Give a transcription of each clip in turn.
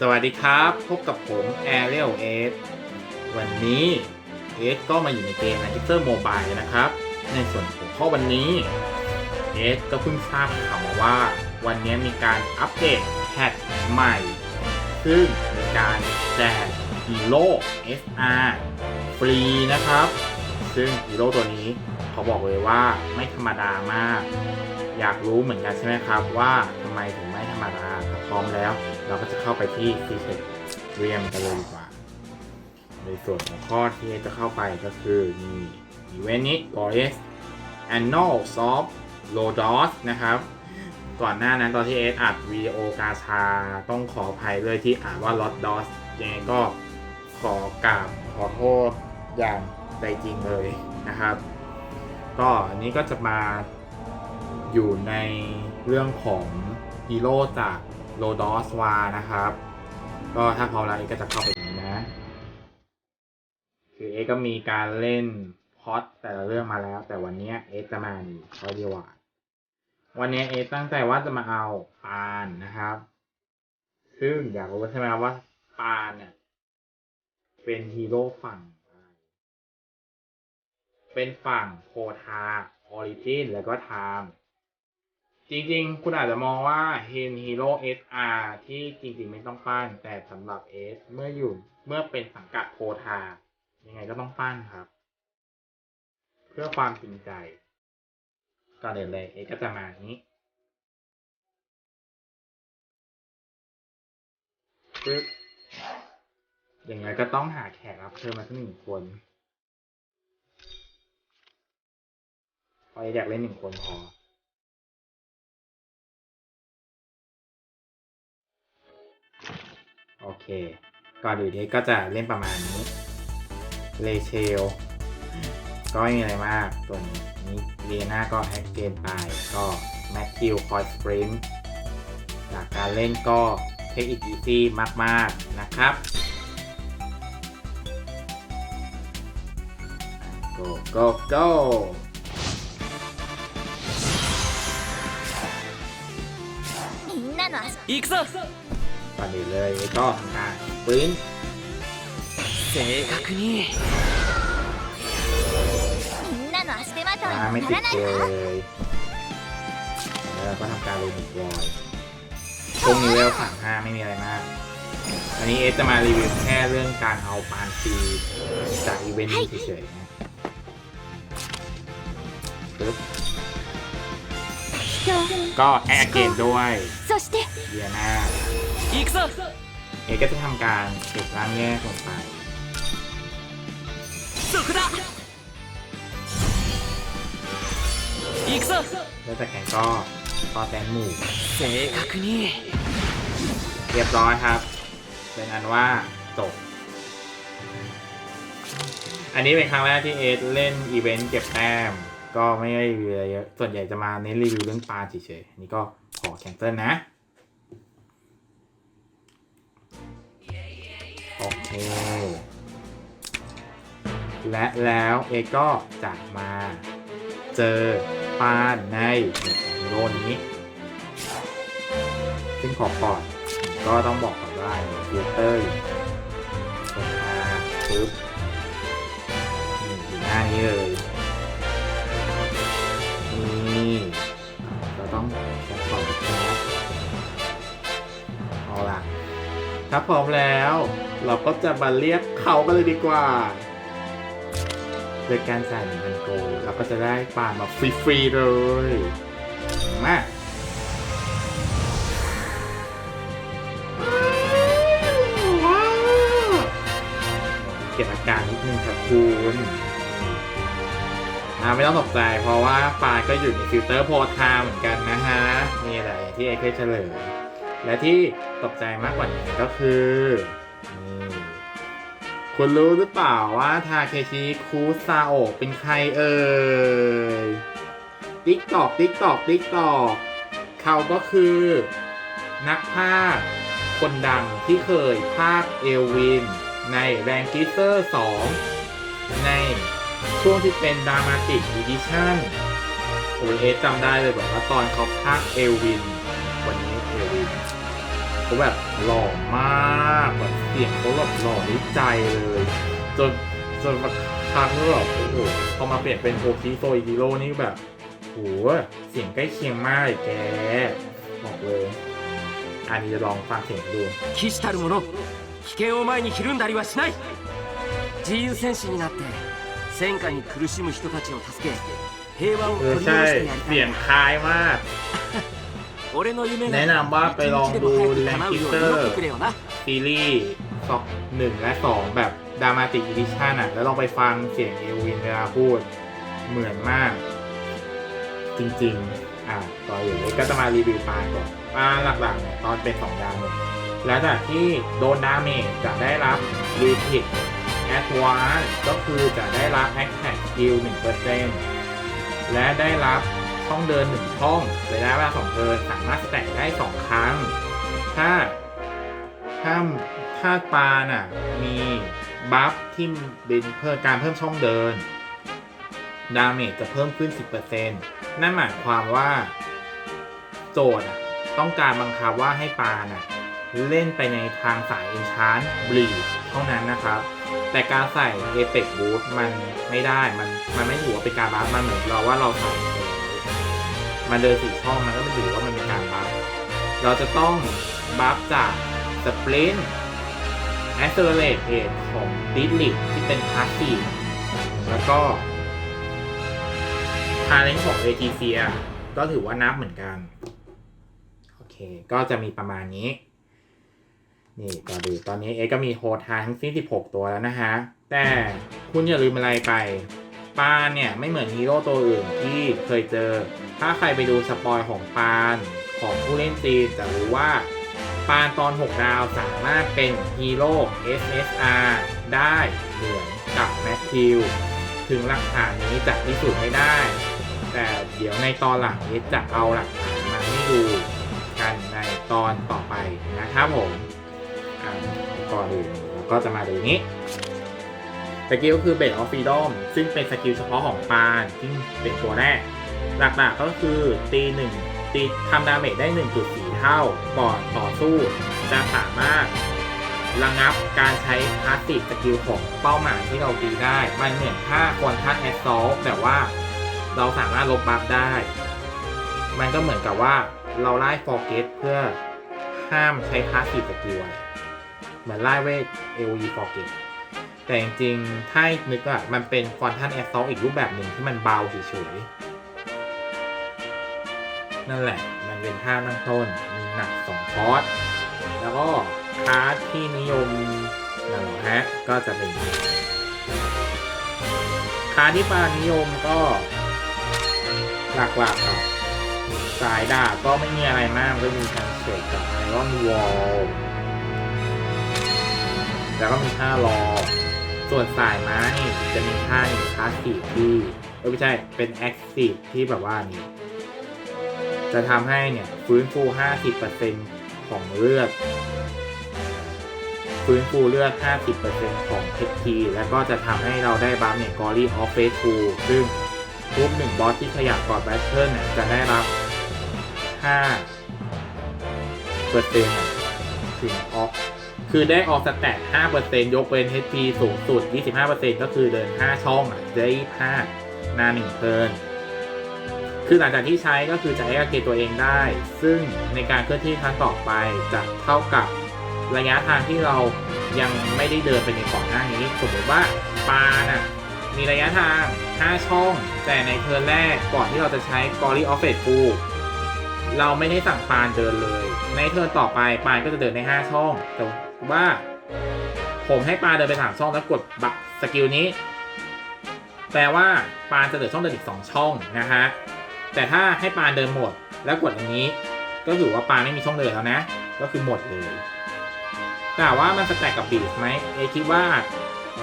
สวัสดีครับ พบกับผม Ariel S วันนี้เอสก็มาอยู่ในเกม n a t i c e r Mobile นะครับ ในส่วนของข้อวันนี้เอสก็เพิ่งทราบข่าวมาว่า วันนี้มีการอัปเดตแพทใหม่ ซึ่งมีการแจกฮีโร่ SR ฟรีนะครับ ซึ่งฮีโร่ตัวนี้เขาบอกเลยว่าไม่ธรรมดามาก อยากรู้เหมือนกันใช่ไหมครับว่าทำไมถึงไม่ธรรมดาพร้อมแล้ว เราก็จะเข้าไปที่ Secret Realm กันเลยดีกว่า ในส่วนของข้อที่จะเข้าไปก็คือนี่อีเวนต์นี้ Glorious Annals of Lodos นะครับ ก่อนหน้านั้นตอนที่เอสอัดวีดีโอกาชาต้องขออภัยด้วยที่อ่านว่า Lot Dos ยังไงก็ขอกราบขอโทษอย่างใจจริงเลยนะครับ ก็อันนี้ก็จะมาอยู่ในเรื่องของฮีโร่จาก โลดอสวานะครับ ก็ถ้าพร้อมแล้วเอกก็จะเข้าไปนี้นะ คือเอกก็มีการเล่นพอตแต่ละเรื่องมาแล้ว แต่วันนี้เอกจะมานี่เขาเดียวว่าวันนี้เอกตั้งใจว่าจะมาเอาปานนะครับ ซึ่งอยากรู้ใช่ไหมว่าปานเนี่ยเป็นฮีโร่ฝั่งเป็นฝั่งโคทาออริจินแล้วก็ไทม์ จริงๆ คุณอาจจะมองว่าเฮนฮีโร่ SR ที่จริงๆ ไม่ต้องปั้น แต่สำหรับ S เมื่ออยู่เมื่อเป็นสังกัดโคทายังไงก็ต้องปั้นครับ เพื่อความจริงใจก่อนเดินเลยเอก็จะมานี้ ปึ๊บอย่างไรก็ต้องหาแขกรับเชิญมาสักหนึ่งคนพออยากเล่นหนึ่งคนพอ โอเค ก่อนอื่นเอก็จะเล่นประมาณนี้ เลเชล ก็ไม่มีอะไรมากส่วนนี้เรียนาก็แอคเกนไป ก็แมทธิวคอยสปรินต์จากการเล่นก็เทคอีกอีซี่มาก ๆ นะครับ go go go みんなの足行くぞ ก่อนอื่นเลยก็ทำการสปรินต์ 正確にみんなの足手まとい มา に ไม่ な ติด らない เล わ ย แล้วก็ทำการลงอีกรอยช่วงนี้เวลสามห้าไม่มีอะไรมาก อันนี้เอสจะมารีวิวแค่เรื่องการเอาปานซีจากอีเวนต์นี้เฉยๆนะปึ๊บ 人 ก็แอคเกตด้วยเดียนาเอกก็จะทำการเก็บร่างแยกลงไปแล้วแต่แข่งก็ตอแตนหมู่เรียบร้อยครับ เป็นอันว่าจบอันนี้เป็นครั้งแรกที่เอเล่นอีเวนต์เก็บแต้ม ก็ไม่ได้รีวิวอะไรเยอะส่วนใหญ่จะมาเน้นรีวิวเรื่องปลาเฉยๆนนี้ก็ขอแคนเซิลนะ โอเค และแล้วเอก็จะมาเจอปลาในโลนี้ ซึ่งขอก่อนก็ต้องบอกก่อนว่าฟิลเตอร์อยู่ตรงมาปึ๊บอยู่หน้านี้เลย ถ้าพร้อมแล้ว เราก็จะมาเรียกเขากันเลยดีกว่า โดยการจ่ายเงพันโกเราก็จะได้ปลามาฟรีๆเลย มาเก็บอาการนิดนึงครับคุณอ่าไม่ต้องตกใจเพราะว่าปลาก็อยู่ในฟิลเตอร์โพธาเหมือนกันนะฮะ นี่แหละอย่างที่ไอ้เคยเฉลย และที่ตกใจมากกว่านี้ก็คือนี่คุณรู้หรือเปล่าว่าทาเคชิคุซาโอเป็นใครเอ่ยติ๊กตอกติ๊กตอกติ๊กตอกเขาก็คือ นักภาคคนดังที่เคยภาคเอลวิน ในแรงกิเตอร์ 2 ในช่วงที่เป็นดรามาติกอีดิชั่นโอ้ยเอจำได้เลยบอกว่าตอนเขาภาคเอลวินเอลวินโห เขาแบบหล่อมากแบบเสียงเขาแบบหล่อได้ใจเลย จนจนมาครั้งนี้แบบโอ้โหพอมาเปลี่ยนเป็นโอคิโซอิจิโร่นี่แบบโหเสียงใกล้เคียงมากเลยแก บอกเลย อันนี้จะลองฟังเสียงดู 騎士たる者危険を前にひるんだりはしない自由戦士になって戦火に苦しむ人たちを助け平和を เออ 取り戻 ใช่ してやりた เสีย い งคล้ายมาก 俺の夢が แนะนำว่าไปลองดูแลนคิสเตอร์ซีรีส์สองหนึ่งและสองแบบดามาติกอีดิชั่นอะ แล้วลองไปฟังเสียงเอวินเวลาพูดเหมือนมาก จริง ๆ อะต่ออยู่เลยก็จะมารีวิวปานก่อนปานหลักๆเนี่ยตอนเป็นสองดาวเนี่ยแลังจากที่โดนดาเมจจะได้รับรีพิทแอดวานก็คือจะได้รับแอคแท็กคิวหนึ่งเปอร์เซ็นและได้รับ ช่องเดินหนึ่งช่องระยะเวลาสองเทิร์นสามารถแต็กได้สองครั้ง ถ้าถ้าถ้าปาน่ะมีบัฟที่เป็นเพิ่มการเพิ่มช่องเดิน ดาเมจจะเพิ่มขึ้น 10%นั่นหมายความว่า โจทย์ต้องการบังคับว่าให้ปาน่ะเล่นไปในทางสาย Enchant Bleed เท่านั้นนะครับ แต่การใส่ Apex Boost มันไม่ได้ มันมันไม่ถือว่าเป็นการบัฟมันเหมือนเราว่าเราใส่ มันเดินสี่ช่องมันก็ไม่ถือว่ามันเป็นการบัฟเราจะต้องบัฟจาก Sprint Accelerate Rate ของ d i d l i ที่เป็น Passive แล้วก็ Talent ของ ATC อะก็ถือว่านับเหมือนกัน โอเค ก็จะมีประมาณนี้ นี่ก็ดูตอนนี้เอก็มีโฮทาทั้งสิ้น16 ตัวแล้วนะฮะ แต่คุณอย่าลืมอะไรไป ปานเนี่ยไม่เหมือนฮีโร่ตัวอื่นที่เคยเจอ ถ้าใครไปดูสปอยของปานของผู้เล่นจีนจะรู้ว่า ปานตอน 6 ดาวสามารถเป็นฮีโร่ SSR ได้เหมือนกับแมทธิว ถึงหลักฐานนี้จะพิสูจน์ไม่ได้ แต่เดี๋ยวในตอนหลังเอจะเอาหลักฐานมาให้ดูกันในตอนต่อไปนะครับผมก่อนอื่นเราก็จะมาดูนี้ สกิลก็คือเบ d ออฟฟ e ดอมซึ่งเป็นสกิลเฉพาะของปานที่เป็นตัวแรก หลักๆก็คือตีหนึ่งตีทำดาเมจได้ 1.4 เท่า ก่อนต่อสู้จะสามารถระงับการใช้พาสติฟสกิลของเป้าหมายที่เราตีได้ มันเหมือนถ้าควนทัสแอสซอลแต่ว่าเราสามารถลบบัฟได้ มันก็เหมือนกับว่าเราไล่ฟอร์เกตเพื่อห้ามใช้พาสติฟสกิลเหมือนไล่เวทเอลีฟอร์เกต แต่จริงๆ ถ้านึกอะมันเป็นควอนทันแอสซอลอีกรูปแบบหนึ่งที่มันเบาเฉยๆ นั่นแหละ มันเป็นท่าตั้งต้น มีหนักสองคอร์สแล้วก็คาร์ดที่นิยมนะฮะ ก็จะเป็นคาร์ดที่ปานิยมก็หลักๆอะสายดาบก็ไม่มีอะไรมากก็มีการเฉดกับไอรอนวอลแล้วก็มีท่ารอ ส่วนสายไม้จะมีท่าหนึ่งคลาสสิกที่ไม่ใช่เป็นแอคทีฟที่แบบว่านี่จะทำให้เนี่ยฟื้นฟู 50%ของเลือด ฟื้นฟูเลือด 50%ของ HP แล้วก็จะทำให้เราได้บัฟเนี่ย Glory of Phase 2ซึ่งทุกหนึ่งบอสที่ขยับก่อนแบทเทิลเนี่ยจะได้รับ5เปอร์เซ็นต์ถึงออฟ คือได้ออกสแตท5%ยกเว้น HP สูงสุด 25%ก็คือเดิน 5 ช่องอะได้5นา1เทิร์นคือหลังจากที่ใช้ก็คือจะให้อาเกตตัวเองได้ ซึ่งในการเคลื่อนที่ครั้งต่อไปจะเท่ากับระยะทางที่เรายังไม่ได้เดินไปในก่อนหน้านี้ สมมติว่าปลาน่ะมีระยะทาง 5 ช่อง แต่ในเทิร์นแรกก่อนที่เราจะใช้ Glory of Fate ฟู เราไม่ได้สั่งปานเดินเลย ในเทิร์นต่อไปปานก็จะเดินได้5ช่องแต่ว่าผมให้ปานเดินไปสามช่องแล้วกดบักสกิลนี้ แปลว่าปานจะเหลือช่องเดินอีก2ช่องนะฮะแต่ถ้าให้ปานเดินหมดแล้วกดอย่างนี้ ก็ถือว่าปานไม่มีช่องเดินแล้วนะ ก็คือหมดเลยแต่ว่ามันสแต็กกับบีสไหมเอคิดว่า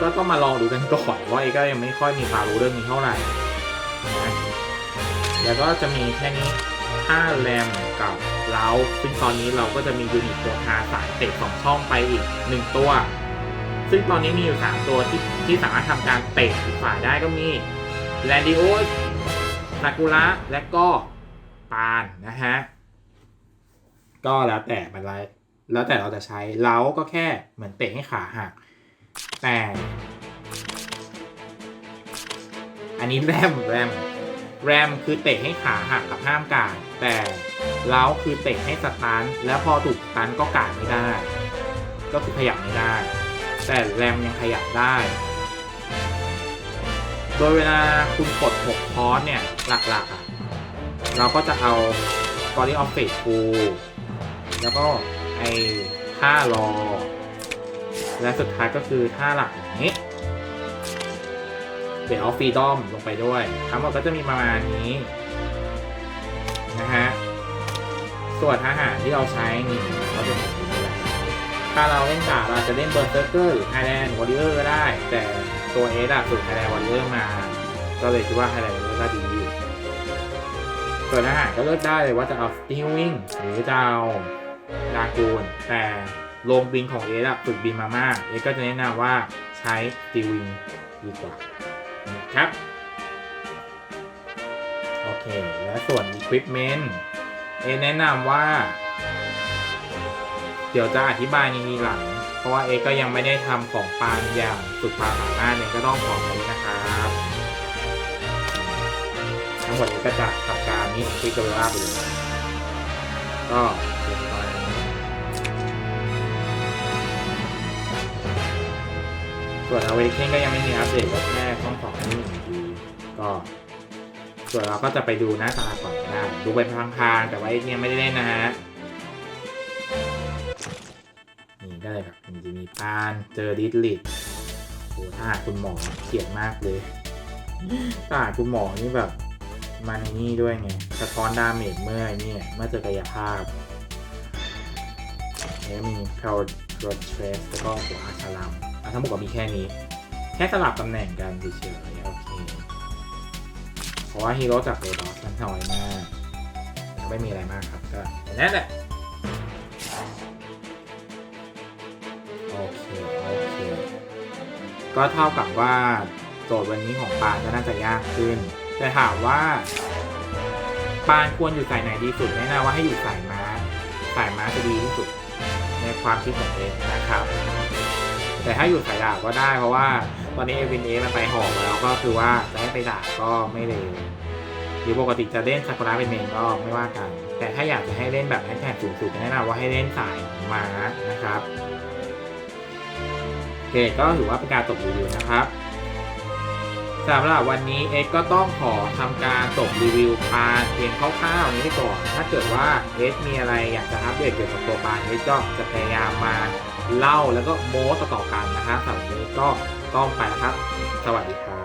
ก็ต้องมาลองดูกันก่อนเพราะเอก็ยังไม่ค่อยมีความรู้เรื่องนี้เท่าไหร่นะแล้วก็จะมีแค่นี้ ถ้าแรมกับเล้าซึ่งตอนนี้เราก็จะมียูนิตตัวคาสายเตะสองช่องไปอีกหนึ่งตัว ซึ่งตอนนี้มีอยู่ 3 ตัวที่ที่สามารถทำการเตะฝ่ายได้ก็มีแลนดิโอสซากุระและก็ปานนะฮะ ก็แล้วแต่มันไลแล้วแต่เราจะใช้เล้าก็แค่เหมือนเตะให้ขาหักแต่ อันนี้แรมแรม แรมคือเตะให้ขาหักกับห้ามกาดแต่เล้าคือเตะให้สตันแล้วพอถูกสตันก็กาดไม่ได้ ก็คือขยับไม่ได้ แต่แรมยังขยับได้ โดยเวลาคุณกด 6 คอร์สเนี่ย หลักๆอะเราก็จะเอา Body of Fate Full แล้วก็ไอ้ท่ารอ และสุดท้ายก็คือท่าหลักอย่างนี้ เดี๋ยวเอาฟรีดอมลงไปด้วย ทั้งหมดก็จะมีประมาณนี้นะฮะ ส่วนอาหารที่เราใช้นี่ก็จะเป็นแบบนี้แหละถ้าเราเล่นดาบเราจะเล่นเบอร์เซอร์เกอร์หรือไฮแลนด์วอริเออร์ก็ได้ แต่ตัวเอสอะฝึกไฮแลนด์วอริเออร์มา ก็เลยคิดว่าไฮแลนด์วอริเออร์ก็ดีส่วนอาหารก็เลือกได้เลยว่าจะเอาสตีลวิงหรือจะเอาดากูนแต่โรงบินของเอสอะฝึกบินมามากเอสก็จะแนะนำว่าใช้สตีลวิงดีกว่า นะครับ โอเค และส่วน Equipment เอแนะนำว่า เดี๋ยวจะอธิบายในทีหลัง เพราะว่าเอก็ยังไม่ได้ทำของปานอย่างสุดความสามารถเนี่ยก็ต้องขอไปนะครับทั้งหมดนี้ก็จะทำการนี้คลิกเวลาไปเลยก็ ส่วน Awakening ก็ยังไม่มีอัปเดตแค่ต้องขอให้หนึ่งทีก็ส่วนเราก็จะไปดูหน้าตาก่อนก็ได้ดูไปพลางๆแต่ว่าไอ้เนี่ยไม่ได้เล่นนะฮะนี่ได้เลยครับมันจะมีปานเจอดิสลิดโหถ้าหาคุณหมอเขียนมากเลยถ้าคุณหมอนี่แบบมาในนี่ด้วยไงสะท้อนดาเมจเมื่อไอ้นี่ยเมื่อเจอกายภาพแล้วมี Power r o d Trace แล้วก็หัวอาชาลัม ทั้งหมดก็มีแค่นี้ แค่สลับตำแหน่งกันเฉยๆโอเคเพราะว่าฮีโร่จากโรดอสมันน้อยมากก็ไม่มีอะไรมากครับก็อย่างนั้นแหละโอเคโอเคก็เท่ากับว่าโจทย์วันนี้ของปานก็น่าจะยากขึ้น แต่ถามว่าปานควรอยู่สายไหนดีสุดแนะนำว่าให้อยู่สายม้าสายม้าจะดีที่สุด ในความคิดของเองนะครับ แต่ถ้าอยู่สายดาบก็ได้เพราะว่าตอนนี้เอวินเอมันไปหอกแล้วก็คือว่าจะให้ไปดาบก็ไม่เร็วหรือปกติจะเล่นซากุระเป็นเมนก็ไม่ว่ากัน แต่ถ้าอยากจะให้เล่นแบบแอคแท็กสูงสุดแนะนำว่าให้เล่นสายม้านะครับโอเคก็ถือว่าเป็นการตกรีวิวนะครับ สำหรับวันนี้เอ็กก็ต้องขอทำการส่งรีวิวปานเพียงคร่าวๆนี้ก่อน ถ้าเกิดว่าเอ็กมีอะไรอยากจะอัปเดตเกี่ยวกับตัวปานเอ็กก็จะพยายามมาเล่าแล้วก็โม้ต่อๆกันนะครับสำหรับนี้ก็ต้องไปนะครับ สวัสดีครับ